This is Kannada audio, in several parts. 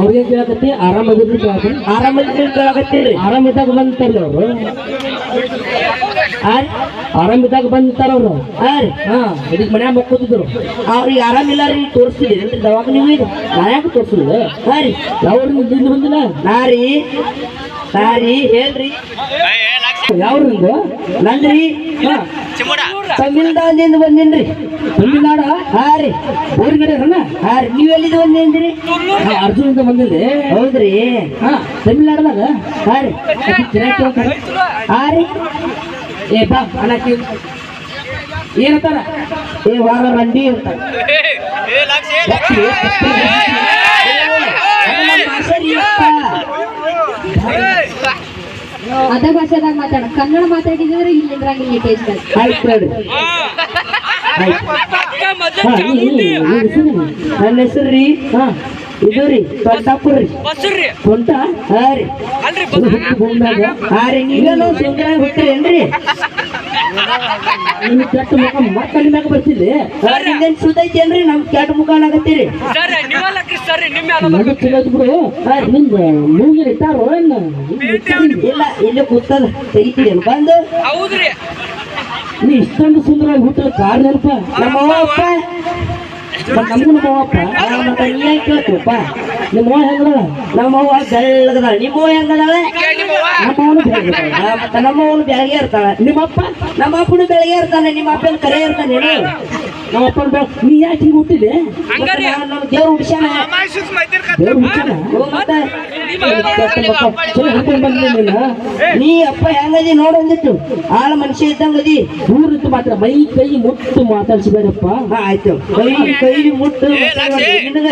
ಅವ್ರಿಗೆ ಕೇಳಕತ್ತಿ ಆರಾಮದಿರ್ಲಿ ಕೇಳಕತ್ತಿ ಆರಾಮ ಆರಾಮಿದ್ದಾಗ ಬಂತಾರಲ್ಲ ಅವರು ಆರಾಮಿದ್ದಾಗ ಬಂದಿರ್ತಾರ ಅವರು. ಹಾ ರೀ. ಹಾ ಇದಕ್ಕೆ ಮನ್ಯಾಗ ಮಕ್ಕೋತಿದ್ರು. ಅವ್ರಿಗೆ ಆರಾಮಿಲ್ಲ ರೀ ತೋರಿಸ್ತಿದ್ದೀರಿ ದವಾಗ ನೀವು ಇದು? ಮನ್ಯಾಗ ತೋರ್ಸಿಲ್ಲ ಹಾ ರೀ. ಯಾವ ಊರಿಂದ ಬಂದಿಲ್ಲ? ನಾ ರೀ. ನಾ ರೀ. ಹೇಳ್ರಿ. ಯಾವ ಊರಿಂದ? ನಂದ್ರಿ ಹಾ. ತಮಿಳ್ನಾಡಿಂದ ಬಂದಿನ್ರಿ ತಮಿಳ್ನಾಡ? ಹಾ ರೀ. ಊರ್ಗಡೆ ಅಣ್ಣ ಹಾ ರೀ. ನೀವು ಎಲ್ಲಿಂದ ಬಂದೇನ್ರಿ ಅರ್ಜುನಿಂದ ಬಂದಿದ್ದೆ. ಹೌದ್ರಿ. ಹಾ ತಮಿಳ್ನಾಡದಾಗ? ಹಾ ರೀ. ಹಾ ರೀ. ಏ ಬಾ ಅನ್ನಕ್ಕೆ ಏನಂತಾರ ಏ ವಾರ ಮಂಡಿ ಅಂತ ಅದ ಭಾಷೆದಾಗ ಮಾತಾಡ ಕನ್ನಡ ಮಾತಾಡಿದ್ರೆ ಇಲ್ಲಿ ನಿಂದ್ರಂಗಿಲ್ಲ ಈ ಟೇಸ್ಟ್ ಆಯ್ತು? ನನ್ನ ಹೆಸರು ರೀ ಹಾ ಇದು ರೀ ದೊಡ್ಡಾಪುರ ರೀ. ಸ್ವಂತ ಹಾ ರೀ. ಇದು ಹುಟ್ಟು ಹಾ ರೀ ನೀವೇನೋ ಸುಂದರ ಕೆಟ್ಟ ಮುಖ ಮಕ್ಕಳ ಮ್ಯಾಗ ನಿಮ್ದೇನ್ ಐತೇನ್ರಿ ನಮ್ ಕೆಟ್ಟ ಮುಖ ಆಗತ್ತೀರಿ ಬಿಡು. ಮೂಗಿನ ಇಟ್ಟಾರೋ ಇಲ್ಲ ಇಲ್ಲೇ ಕೂತದ ತೆಗಿತೀರಿ ಬಂದು. ನೀ ಇಷ್ಟೊಂದು ಸುಂದರವಾಗಿ ಹುಟ್ಟಿದ ಕಾರಣ ನಮ್ಮ ಅಪ್ಪ. ನಮಗೂ ನಮ್ಮ ಅಪ್ಪ ಮತ್ತ ನಿಮ್ಮ ಅವ್ವ ಹೆಂಗದ ನಮ್ಮ ಅವ್ವ ನಿಮ್ಮ ಹೆಂಗದಾಳೆ ಅವನು ಆ, ಮತ್ತ ನಮ್ಮ ಬೆಳಗ್ಗೆ ನಮ್ಮ ಅಪ್ಪನು ಬೆಳಗ್ಗೆ ಇರ್ತಾನೆ. ನಿಮ್ಮ ಅಪ್ಪನ ಕರೆ ಇರ್ತಾನೆ ನಮ್ಮ ಅಪ್ಪನ ಬೇಡ ನೀ ಯಾಕೆ ಹಿಂಗೆ ಹುಟ್ಟಿದೆ? ನಮ್ಮ ದೇವ್ರು ಹುಡ್ಸ್ಯಾನ ದೇವ್ರು ಚಲೋ ಬಂದಿಲ್ಲ ನೀ ಅಪ್ಪ ಹೆಂಗದಿ ನೋಡಂದಿತ್ತು ಆಳ ಮನುಷ್ಯ ಇದ್ದಂಗದಿ ಊರಿತ್ತು ಮಾತ್ರ. ಮೈ ಕೈ ಮುಟ್ಟು ಮಾತಾಡ್ಸಿಬೇಡಪ್ಪ ಹಾ ಆಯ್ತು. ಕೈ ಕೈ ಮುಟ್ಟು ನಿನಗ.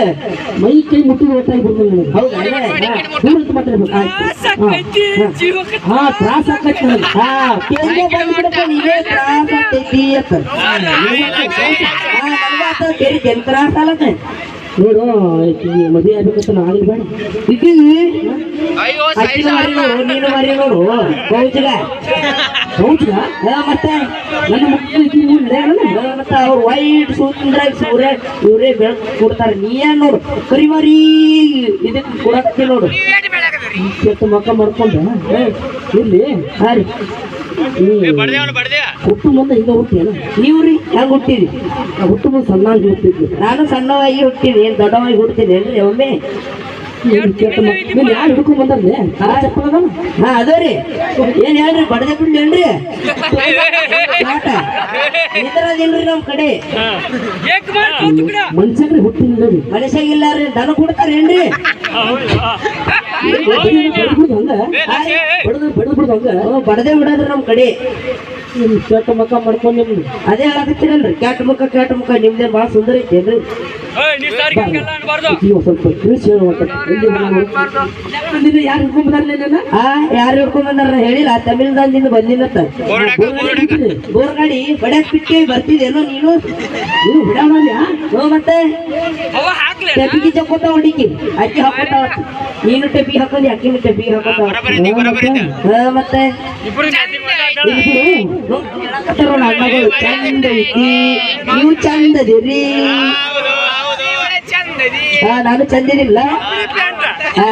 ಮೈ ಕೈ ಮುಟ್ಟಿದ ಒಟ್ಟಾಗಿ ಬಿಡ್ಬೋದು ಹೌದಾ ದೂರ ಇದ್ದು ಮಾತಾಡ್ಬೇಕು ಹಾ ತ್ರಾಸ ಆಕೈತಿ ಹಾ ಕೇಂದ್ರ ಬಂದ್ಬಿಡಪ್ಪ ನೀವೇ ತ್ರಾಸ ಆಗ್ತೈತಿ ಅಂತ ನೋಡು ಮದುವೆ ಆಗ್ಬೇಕಂತ ಬೇಡ. ನೀನು ಮರಿ ನೋಡು ಮತ್ತೆ? ನನ್ನ ಮಕ್ಕಳು ಮತ್ತೆ ಅವ್ರು ವೈಟ್ ಸೂತ್ರ ಸೂರ್ಯ ಇವರೇ ಬೆಳಕು ಕೊಡ್ತಾರೆ. ನೀ ಏನ್ ನೋಡು? ಕರಿ ಮರಿ ಇದಕ್ಕೆ ಕೊಡಕ್ಕೆ ನೋಡು. ಮಕ್ಕ ಮಾಡ್ಕೊಂಡ ಇಲ್ಲಿ ಹಾ ರೀ ಹುಟ್ಟು ಮುಂದೆ ಹಿಂಗ ನೀವು ರೀ ಹೆಂಗ್ ಹುಟ್ಟಿರಿ? ಹುಟ್ಟು ಮುಂದೆ ಸಣ್ಣಾಗಿ ಹುಟ್ಟಿದ್ವಿ. ನಾನು ಸಣ್ಣವಾಗಿ ಹುಟ್ಟಿನಿ ಏನು ದೊಡ್ಡವಾಗಿ ಹುಡ್ತೀನಿ ಏನ್ರಿ ಒಮ್ಮೆ. ಯಾರು ಹಿಡ್ಕೊಂಡ್ ಬಂದ್ರೆ ಹಾ ಅದೇ ರೀ. ಏನ್ ಹೇಳ್ರಿ ಬಡದೆ ಬಿಡ್ಲೇನ್ರಿ ಆಟ ಇದ್ರದೇನ್ರಿ ನಮ್ ಕಡೆ. ಮನುಷ್ಯನ್ರಿ ಹುಟ್ಟಿಲ್ಲ ರೀ ಮನುಷ್ಯಾಗಿಲ್ಲ ರೀ ದನ ಕೊಡ್ತಾರೇನ್ರಿ ಬಡದೆ ಬಿಡೋದ್ರಿ ನಮ್ ಕಡೆ. ನಿಮ್ ಕೆಟ್ಟ ಮುಖ ಮಾಡ್ಕೊಂಡು ನಿಮ್ದು ಅದೇ ಆಗತ್ತಿರಲ್ರಿ ಕೆಟ್ಟ ಮುಖ ಕೆಟ್ಟ ಮುಖ. ನಿಮ್ದೇ ಭಾಳ ಸುಂದರ ಐತೇನ್ರಿ? ಸ್ವಲ್ಪ ತಿಳಿಸಿ ಹೇಳುವಂತ ಯಾರು ಹಿಡ್ಕೊಂಡ್ ಬಂದಾರಲ್ಲ ಆ ಯಾರು ಹಿಡ್ಕೊಂಡ್ ಬಂದಾರ ಹೇಳಿಲ್ಲ? ತಮಿಳ್ನಾಡಿಂದ ಬಂದಿನತ್ತ. ಬೋರ್ಗಾಡಿ ಬಡಕ್ ಬಿಟ್ಟೆ ಬರ್ತಿದೇನೋ ನೀನು? ನೀವು ಬಿಡಾಡ್ಯಾ ಹ್ಞೂ ಮತ್ತೆ? ಟೆಪಿಗೆ ಚಕ್ಕೋತ ಹೊಡಿಕಿ. ಅಕ್ಕಿ ಹಾಕೋತಾವ ನೀನು ಟೆಪಿ ಹಾಕೊಂಡಿ ಅಕ್ಕಿನ ಟೆಪಿ ಹಾಕೋತಾವ ಹಾ ಮತ್ತೆ? ಇಬ್ರು ಚಂದ ರೀ ನೀವು ಹಾ ನಾನು ಚಂದಿನಿಲ್ಲ. ಹಾ.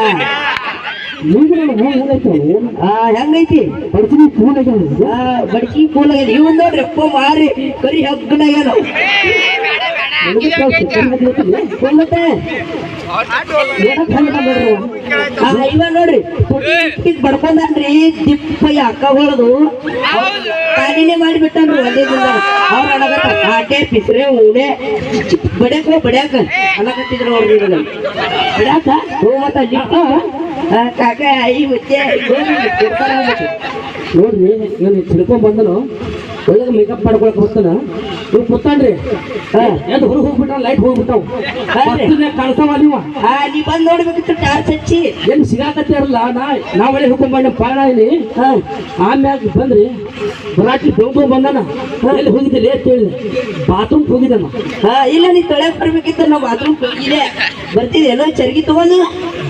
ಹೆಂಗೈತಿ? ಬಡಕಿ ಆಗ್ಯಾವ ಹಾ ಬಡ್ಕಿ ಕೂಲ್ ಆಗ್ಯದ ಇವ್ ನೋಡ್ರಿ ಅಪ್ಪ ಮಾರಿ ಕರಿ ಹಗ್ಗನಾಗ್ಯಾನ. ಮತ್ತೆ ಇವ ನೋಡ್ರಿ ಪುಟ್ಟಿಗ್ ಬಡ್ಕೊಂಡ್ರಿ ದಿಪ್ಪ ಅಕ್ಕ ಹೊಡೆದು ಕಾಲಿನೇ ಮಾಡಿಬಿಟ್ಟನ್ರಿ ಒಂದೇ ದಿನ ಅವ್ರ ಅಡಗತ್ತ ಕಾಟೆ ಪಿಸ್ರೆ ಉಣೆ ಬಡ್ಯಾಕ ಬಡ್ಯಾಕ ಅನ್ನಕತ್ತಿದ್ರು ಅವ್ರಿಗೆ. ಬಡ್ಯಾಕ ಹೋ ಮತ್ತ ದಿಪ್ಪ ಕಾಕ ಐ ಮುಚ್ಚೆ ನೋಡ್ರಿ ನಾನು ತಿಳ್ಕೊಂಡ್ ಬಂದನು ಒಳಗೆ ಮೇಕಪ್ ಮಾಡ್ಕೊಳಕ್ ಬರ್ತಾನ ಇವ್ ಕೂತಾನ್ರಿ. ಎದ್ದು ಹೊರಗೆ ಹೋಗ್ಬಿಟ್ಟ ಲೈಟ್ ಹೋಗ್ಬಿಟ್ಟಾವ. ಕಾಣಿಸ್ತಾವ ನೀವ? ನೀ ಬಂದ್ ನೋಡ್ಬೇಕಿತ್ತು ಟಾರ್ಚ್ ಹಚ್ಚಿ. ಏನು ಸಿಗಾಕತ್ತಿರಲ್ಲ ನಾ ನಾ ಒಳ್ಳೆ ಹುಡ್ಕೊಂಡ್ ಪಾಣ ಇಲ್ಲಿ. ಹಾ. ಆಮ್ಯಾಗ ಬಂದ್ರಿ. ಬರಾಟಿ ಬೆಂಬ ಬಂದಾನ. ಎಲ್ಲಿ ಹೋಗಿದ್ದಿಲ್ಲ ಅಂತ ಹೇಳಿದೆ ಬಾತ್ರೂಮ್ ಹೋಗಿದ್ದಾನ. ಹಾ ಇಲ್ಲ ನೀ ತೊಳೆ ಬರ್ಬೇಕಿತ್ತು ನಾವು ಬಾತ್ರೂಮ್ ಹೋಗಿದೆ ಬರ್ತಿದೇನೋ ಚರ್ಗಿ ತಗೊಂಡು.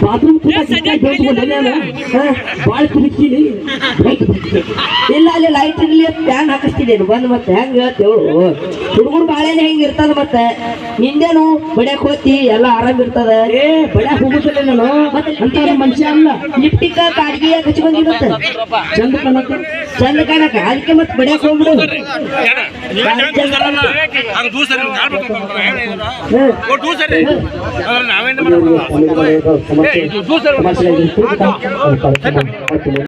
ಬಾತ್ರೂಮ್ ಭಾಳ ತಿರುಗ್ತೀನಿ. ಇಲ್ಲ ಅಲ್ಲಿ ಲೈಟ್ ಇರ್ಲಿ ಫ್ಯಾನ್ ಹಾಕಿಸ್ತೀನಿ ಬಂದ್ ಮತ್ತೆ ಹೆಂಗ ಹೇಳ್ತೇವಳು ಹುಡುಗರು ಬಾಳೆನೆ ಹೆಂಗ್ ಇರ್ತದ ಮತ್ತೆ. ಹಿಂದೇನು ಬಡಿಯಕ್ ಹೋತಿ ಎಲ್ಲ ಆರಾಮ್ ಇರ್ತದ? ಏ ಬಡ್ಯಾಕ ಹೋಗುತ್ತಿಲ್ಲ ನಾನು. ಅಂತ ಮನುಷ್ಯ ಅಲ್ಲ. ಲಿಪ್ಟಿಕ ಕಾಡ್ಗಿ ಹಚ್ಕೊಂಡಿರುತ್ತೆ ಚಂದ ಕಾಣಕ್ಕೆ ಚಂದ ಕಾಣಕ ಅದಕ್ಕೆ ಮತ್ತೆ ಬಡಿಯಕ್ ಹೋಗ್ಬಿಡು. ನಾವೇನು மக்களின்